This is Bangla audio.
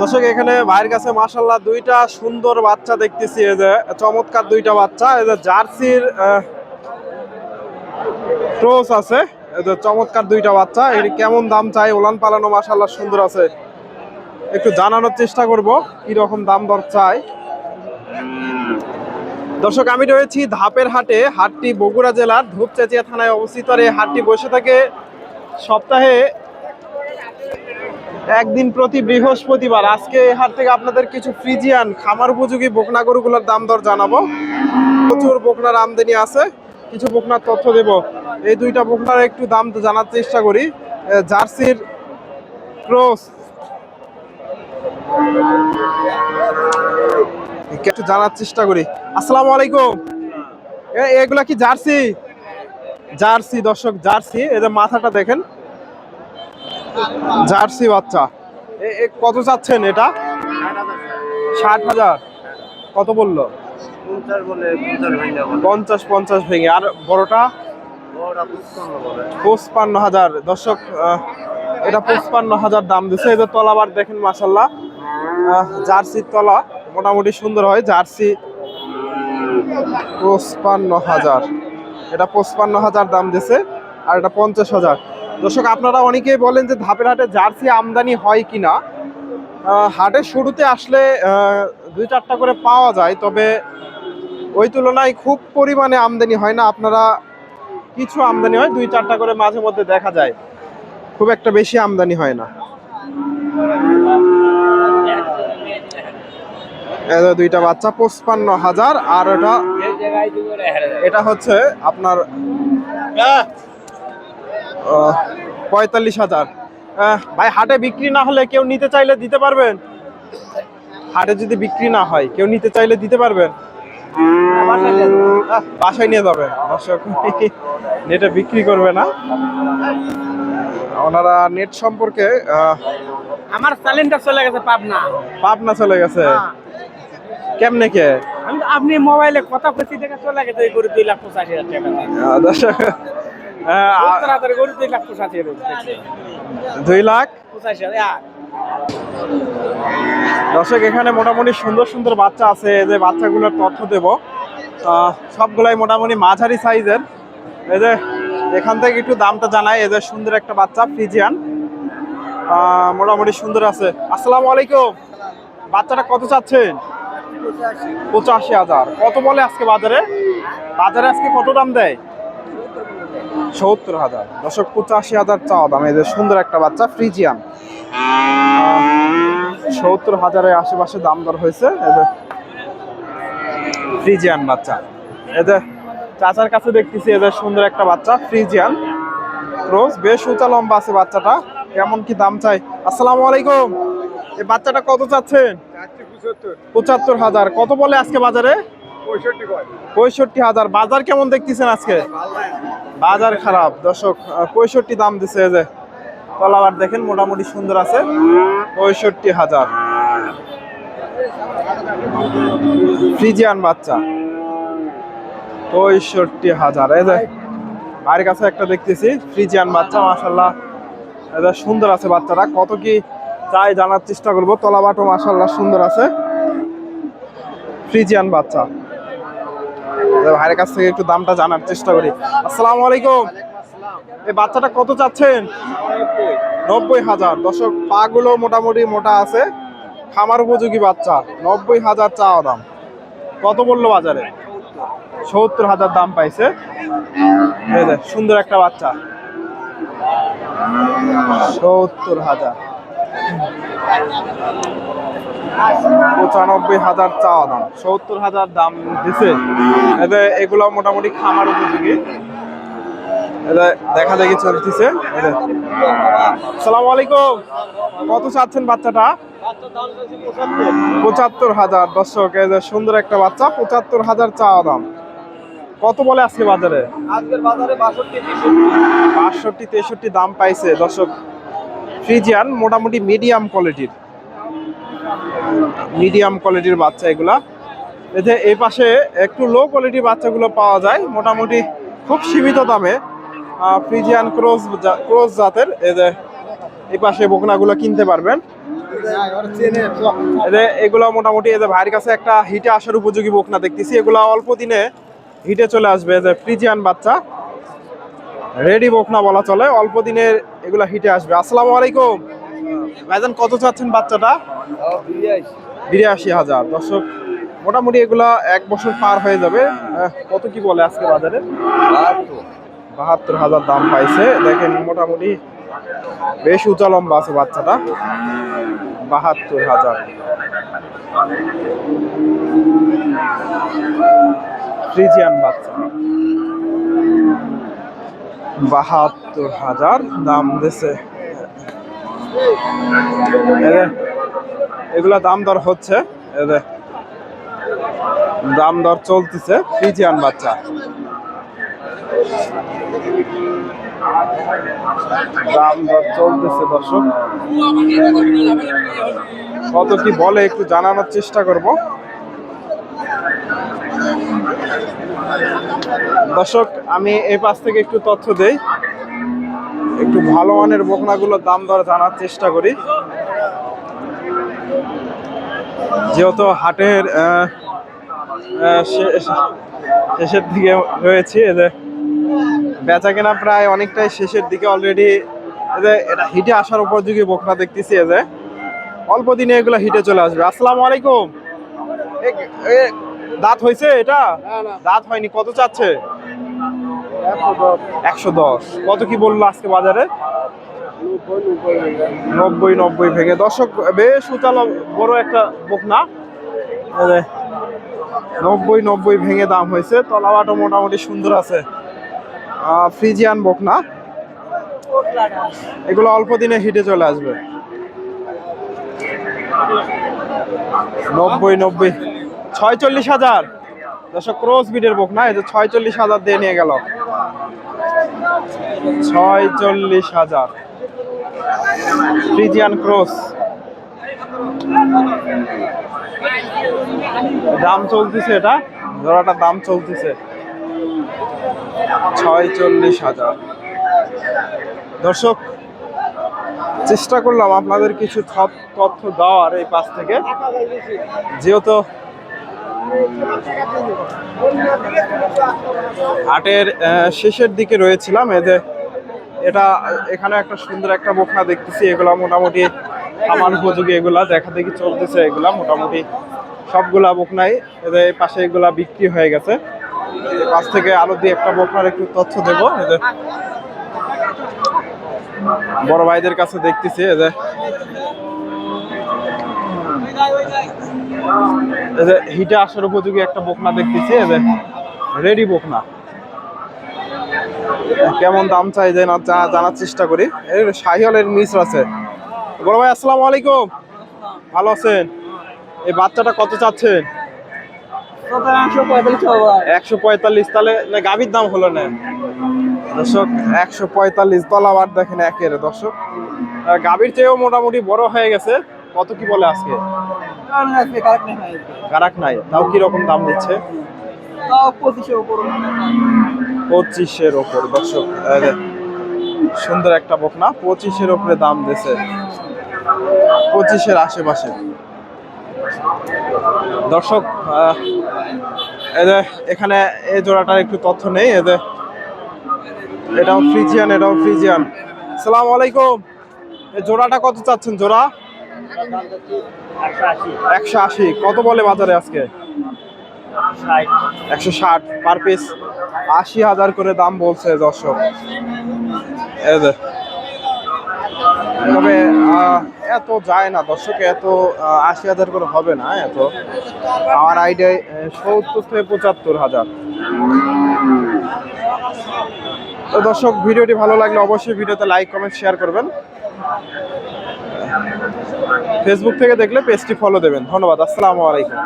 দর্শক, এখানে ভাইয়ের কাছে মাশাল্লাহ দুইটা সুন্দর বাচ্চা দেখতেছি। এই যে চমৎকার দুইটা বাচ্চা, এই যে জার্সির ক্রোস আছে। এই যে চমৎকার দুইটা বাচ্চা, এর কেমন দাম চাই? ওলান পালানো মাশাল্লাহ সুন্দর আছে। একটু জানানোর চেষ্টা করব রকম দাম দর চাই। দর্শক, আমি রয়েছি ধাপের হাটে, হাটটি বগুড়া জেলার ধূপচেচিয়া থানায় অবস্থিত। আর এই হাটটি বসে থাকে সপ্তাহে একদিন প্রতি বৃহস্পতিবার। আজকে এই থেকে আপনাদের কিছু ফ্রিজিয়ান, খামার উপযোগী বকনা গরুগুলোর দাম দর জানাব। প্রচুর বকনার আমদানি আছে। কিছু বকনার তথ্য দেব। এই দুইটা বকনার একটু দাম জানার চেষ্টা করি। জার্সির ক্রস। একটু জানার চেষ্টা করি। আসসালামু আলাইকুম। এগুলা কি জার্সি? জার্সি, দর্শক, জার্সি। এদের মাথাটা দেখেন। জার্সি বাচ্চা। কত চাচ্ছেন এটা? ষাট হাজার। কত বলল? পঞ্চাশ পঞ্চাশ ভেঙে আর বড়টা? পঁচপান্ন হাজার। দর্শক এটা পঁচপান্ন হাজার দাম দিছে। এদের তলাবার দেখেন মাসাল্লাহ জার্সির তলা মোটামুটি সুন্দর হয়। জার্সি পঁচপান্ন হাজার। এটা পঁচপান্ন হাজার দাম দিছে। আর এটা পঞ্চাশ হাজার। দর্শক আপনারা অনেকেই বলেন যে ধাপের হাটে জার্সি আমদানি হয় কিনা। আহ, হাটের শুরুতে আসলে দুই চারটা করে পাওয়া যায় তবে ওই তুলনায় খুব পরিমাণে আমদানি হয় না। আপনারা কিছু আমদানি হয় দুই চারটা করে মাঝে মধ্যে দেখা যায়। খুব একটা বেশি আমদানি হয় না। দুইটা বাচ্চা পঁচপান্ন হাজার আর এটা এটা হচ্ছে আপনার পঁয়তাল্লিশ হাজার। ভাই হাটে বিক্রি না হলে কেউ নিতে চাইলে দিতে পারবেন? হাটে যদি বিক্রি না হয় কেউ নিতে চাইলে দিতে পারবেন? বাসায় নিয়ে যাবে দর্শক নেটে বিক্রি করবে না। ওনারা নেট সম্পর্কে আমার সিলিন্ডার চলে গেছে পাবনা। পাবনা চলে গেছে। কেমনে কে? আমি আপনি মোবাইলে কথা কইছি দেখে চলে গেছে এই গরু দুই লাখ পঁচাশি হাজার টাকা। দুই লাখ? পঁচাশি দর্শক এখানে মোটামুটি সুন্দর সুন্দর বাচ্চা আছে এই যে বাচ্চাগুলোর তথ্য দেব। সবগুলাই মোটামুটি মাঝারি সাইজের। এই যে এখান থেকে একটু দামটা জানাই এই যে সুন্দর একটা বাচ্চা ফ্রিজিয়ান মোটামুটি সুন্দর আছে। আসসালামু আলাইকুম। বাচ্চাটা কত চাচ্ছেন? পঁচাশি হাজার। কত বলে আজকে বাজারে? বাজারে আজকে কত দাম দেয়? সত্তর হাজার। দশক পঁচাশি হাজার চাওয়া দাম। এদের সুন্দর একটা বাচ্চা ফ্রিজিয়ান। সত্তর হাজারের আশেপাশে দাম দর হয়েছে। এদের ফ্রিজিয়ান বাচ্চা। এদের চাচার কাছে দেখতেছি এদের সুন্দর একটা বাচ্চা ফ্রিজিয়ান। রোজ বেশ উঁচা লম্বা আছে বাচ্চাটা। কেমন কি দাম চাই? আসসালামু আলাইকুম। এই বাচ্চাটা কত চাচ্ছেন? পঁচাত্তর হাজার। কত বলে আজকে বাজারে? পঁয়ষট্টি হাজার। বাজার কেমন দেখতেছেন আজকে? বাজার খারাপ। দর্শক পঁয়ষট্টি দাম দিছে যে। তলাবার দেখেন, মোটামুটি সুন্দর আছে। পঁয়ষট্টি হাজার। ফ্রিজিয়ান বাচ্চা। পঁয়ষট্টি হাজার। এই যে ভাইয়ের কাছে একটা দেখতেছি, ফ্রিজিয়ান বাচ্চা মাসাল্লাহ এটা সুন্দর আছে বাচ্চাটা। কত কি চাই জানার চেষ্টা করব। তলাবাটো মাসাল্লাহ সুন্দর আছে। ফ্রিজিয়ান বাচ্চা। ভাইয়ের কাছ থেকে একটু দামটা জানার চেষ্টা করি। আসসালামু আলাইকুম। এই বাচ্চাটা কত চাচ্ছেন? নব্বই হাজার। দর্শক, পাগুলো মোটামুটি মোটা আছে। খামার উপযোগী বাচ্চা। নব্বই হাজার চাওয়া দাম। কত বলল বাজারে? সত্তর হাজার দাম পাইছে। সুন্দর একটা বাচ্চা। সত্তর হাজার। পঁচানব্বই হাজার চাওয়া দাম। সত্তর হাজার দাম দিছে। এতে এগুলো মোটামুটি খামার উপযোগী। দেখা দেখি চলতেছে। সালাম আলাইকুম। কত চাচ্ছেন বাচ্চাটা? পঁচাত্তর হাজার। দর্শক সুন্দর একটা বাচ্চা পঁচাত্তর হাজার চাওয়া দাম। কত বলে আজকে বাজারে? আজকের বাজারে বাষট্টি তেষট্টি দাম পাইছে। দর্শক ফ্রিজিয়ান, মোটামুটি মিডিয়াম কোয়ালিটির মিডিয়াম কোয়ালিটির বাচ্চা এগুলা। এতে এই পাশে একটু লো কোয়ালিটির বাচ্চাগুলো পাওয়া যায়, মোটামুটি খুব সীমিত দামে। ফ্রিজিয়ান ক্রোজ ক্রোজ জাতের যে এই পাশে বকনাগুলো কিনতে পারবেন। এদের এগুলো মোটামুটি এদের ভাইয়ের কাছে একটা হিটে আসার উপযোগী বকনা দেখতেছি। এগুলো অল্প দিনে হিটে চলে আসবে যে ফ্রিজিয়ান বাচ্চা। রেডি বকনা বলা চলে, অল্প দিনের এগুলা হিটে আসবে। আসসালামু আলাইকুম। ভাইজান, কত চাচ্ছেন বাচ্চাটা? বিরাশি হাজার। দর্শক, মোটামুটি এগুলা এক বছর পার হয়ে যাবে। কত কি বলে আজকে বাজারে? বাহাত্তর হাজার দাম পাইছে। দেখেন, মোটামুটি বেশ উঁচা লম্বা আছে বাচ্চাটা। বাহাত্তর হাজার। ফ্রিজিয়ান বাচ্চা। বাহাত্তর হাজার দাম দিছে। এগুলা দাম দর হচ্ছে। দাম দর চলতেছে ফ্রিজিয়ান বাচ্চা। দাম দর চলতেছে দর্শক। কত কি বলে একটু জানানোর চেষ্টা করব। দর্শক, আমি এই পাশ থেকে একটু তথ্য দেই। একটু ভালো মানের বকনাগুলোর দাম দর জানার চেষ্টা করি। যেহেতু হাটের শেষের দিকে রয়েছে এদের বেচা কেনা প্রায় অনেকটাই শেষের দিকে অলরেডি এটা হিটে আসার উপযোগী বকনা দেখতেছি যে অল্প দিনে এগুলো হিটে চলে আসবে। আসসালামু আলাইকুম। দাঁত হয়েছে এটা? দাঁত হয়নি কত চাচ্ছে? একশো দশ। কত কি বলল আজকে বাজারে? নব্বই নব্বই ভেঙে। দর্শক বেশ উচালো বড় একটা বকনা না? নব্বই নব্বই ভেঙে দাম হয়েছে। তলাবাটা মোটামুটি সুন্দর আছে। ফ্রিজিয়ান ফ্রিজিয়ান বকনা এগুলো অল্প দিনে হিটে চলে আসবে। নব্বই নব্বই। ছয়চল্লিশ হাজার। দর্শক, ক্রস বিডের বুক না? এই যে ছয়চল্লিশ হাজার দিয়ে নিয়ে গেল। ছয়চল্লিশ হাজার। Friesian cross. দাম চলতেছে এটা। জোড়াটার দাম চলতেছে। ছয়চল্লিশ হাজার। দর্শক, চেষ্টা করলাম আপনাদের কিছু তথ্য দেওয়ার এই পাশ থেকে। যেহেতু হাটের শেষের দিকে রয়েছিলাম। এদের এটা, এখানে একটা সুন্দর একটা বোখনা দেখতেছি। এগুলা মোটামুটি আমার উপযোগী এগুলা, দেখা দেখি চলতেছে এগুলা। মোটামুটি সবগুলা বোকনাই এদের পাশে এগুলা বিক্রি হয়ে গেছে। পাশ থেকে আলো দিয়ে একটা বোকনার একটু তথ্য দেবো। এদের বড় ভাইদের কাছে দেখতেছি। এদের যে হিটে আসার উপযোগী একটা বকনা দেখতেছি যে রেডি বকনা। কেমন দাম চাই যে না জানার চেষ্টা করি। শাহিওয়ালের মিস আছে। বড় ভাই, আসসালামু আলাইকুম। ভালো আছেন? এই বাচ্চাটা কত চাচ্ছেন? একশো পঁয়তাল্লিশ, তাহলে না গাভীর দাম হলো না? দর্শক, একশো পঁয়তাল্লিশ তলাবার দেখেন একের, দর্শক। গাভীর চেয়েও মোটামুটি বড় হয়ে গেছে। কত কি বলে আজকে? গারাক নাই, তাও কি রকম দাম দিচ্ছে পঁচিশের ওপর, দর্শক সুন্দর একটা বকনা পঁচিশের ওপরে দাম দিছে পঁচিশের আশেপাশে। দর্শক এখানে এই জোড়াটার একটু তথ্য নেই যে এটাও ফ্রিজিয়ান এটাও ফ্রিজিয়ান। সালাম আলাইকুম। এই জোড়াটা কত চাচ্ছেন জোড়া? একশো আশি। কত বলে বাজারে আজকে? একশো ষাট পার পিস আশি হাজার করে দাম বলছে দর্শক। তবে এত যায় না দর্শক এত আশি হাজার করে হবে না এত। আমার আইডিয়ায় সত্তর থেকে পঁচাত্তর হাজার। তো দর্শক ভিডিওটি ভালো লাগলে অবশ্যই ভিডিওতে লাইক কমেন্ট শেয়ার করবেন। ফেসবুক থেকে দেখলে পেজটি ফলো দেবেন। ধন্যবাদ আসসালামু আলাইকুম।